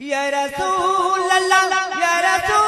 ইয়া রাসূলুল্লাহ ইয়া রাসূলুল্লাহ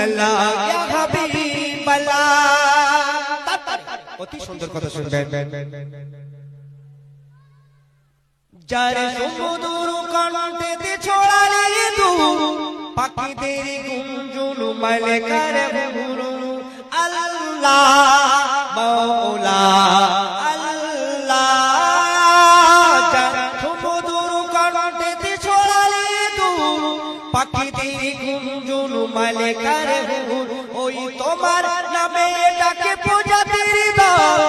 রাসূলুল্লাহ ইয়া হাবিবাল্লাহ অতি সুন্দর কথা শুনবেন। যার সমুদ্র কণ্ঠেতে ছড়ালে দু পাখিদের গুঞ্জন মালিকার গুরু আল্লাহ মৌলা পাখিদের গুঞ্জন মালিকার গুরু ওই তোমার নামে ডাকে প্রজাতির দল।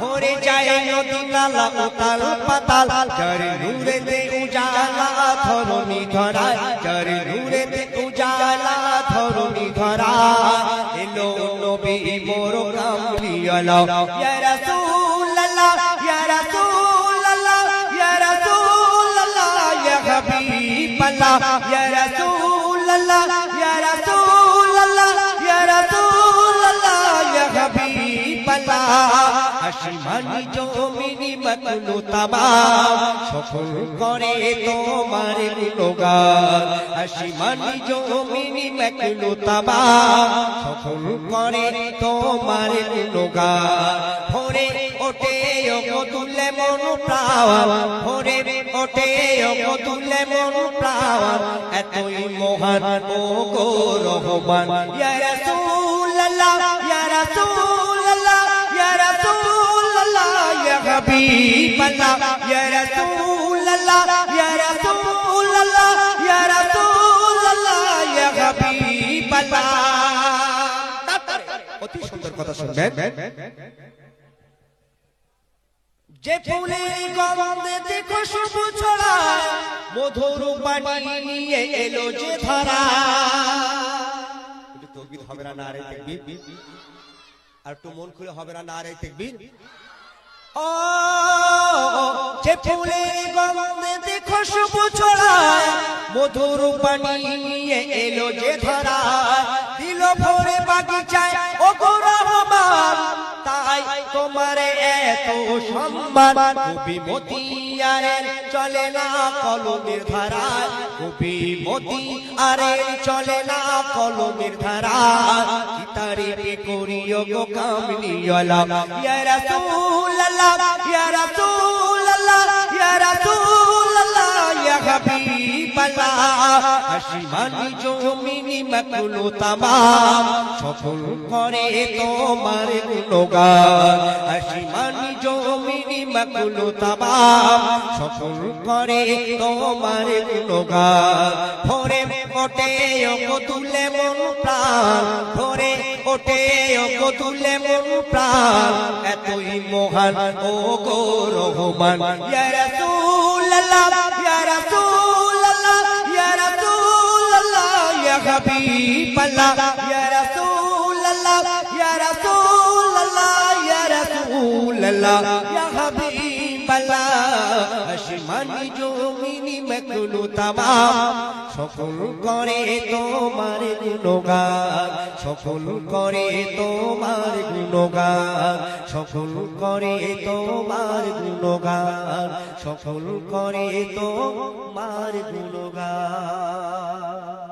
ভরে যায় নদী নালা, উতাল পাতাল, যার নূরেতে উজালা ধরণী ধরা, যার নূরেতে উজালা ধরণী ধরা। এলো নবী মোর কামলিয়ালা ইয়া রাসূলুল্লাহ আসমানি জমিনি মকলু তামাম। সফল করে তোমার গুণগান আসমানি জমিনি মকলু তামাম। সফল করে তোমার গুণগান ভোরে ওঠে তুলে মন প্রাণ। ভোরে ওঠে তুলে মন প্রাণ। এতই মহান ও গো রহমান ইয়া রাসূলুল্লাহ ইয়া রাসূলুল্লাহ ইয়া হাবিবাল্লাহ ইয়া রাসূলুল্লাহ ইয়া রাসূলুল্লাহ ইয়া রাসূলুল্লাহ ইয়া হাবিবাল্লাহ অতি সুন্দর কথা শুনবেন। যে ফুলের গন্ধেতে খুশবু ছড়ায় মধুর পানি নিয়ে এলো যে ধারা। হবে না না রে তকবির। আর একটু মন খুলে হবে না না রে ও গন্ধেতে খুশবু ছড়ায়, মধুর পানি নিয়ে এলো যে ধারা। দিল বাগিচায় ও তাই তোমার এত সম্মান। কবি চলে না কলমের ধারা কবি মতি আরে চলে না কলমের ধারা তারে করিও গো ইয়া রাসূলুল্লাহ ইয়া রাসূলুল্লাহ ইয়া রাসূলুল্লাহ, ইয়া হাবিবাল্লাহ। আসমানি জমিনি মকলু তামাম, সফল করে তোমার গুণগান। আসমানি জমিনি মকলু তামাম, সফল করে তোমার গুণগান। ভোরে ওঠে তুলে মন প্রাণ ওঠে ও তুলে মন প্রাণ। এতই মহান ও গো রহমান। ইয়া রাসূলুল্লাহ ইয়া জমিনি মকলু তামাম। সকল করে তোমার গুণগান। সকল করে তোমার গুণগান। সকল করে তোমার গুণগান। সকল করে তোমার গুণগান।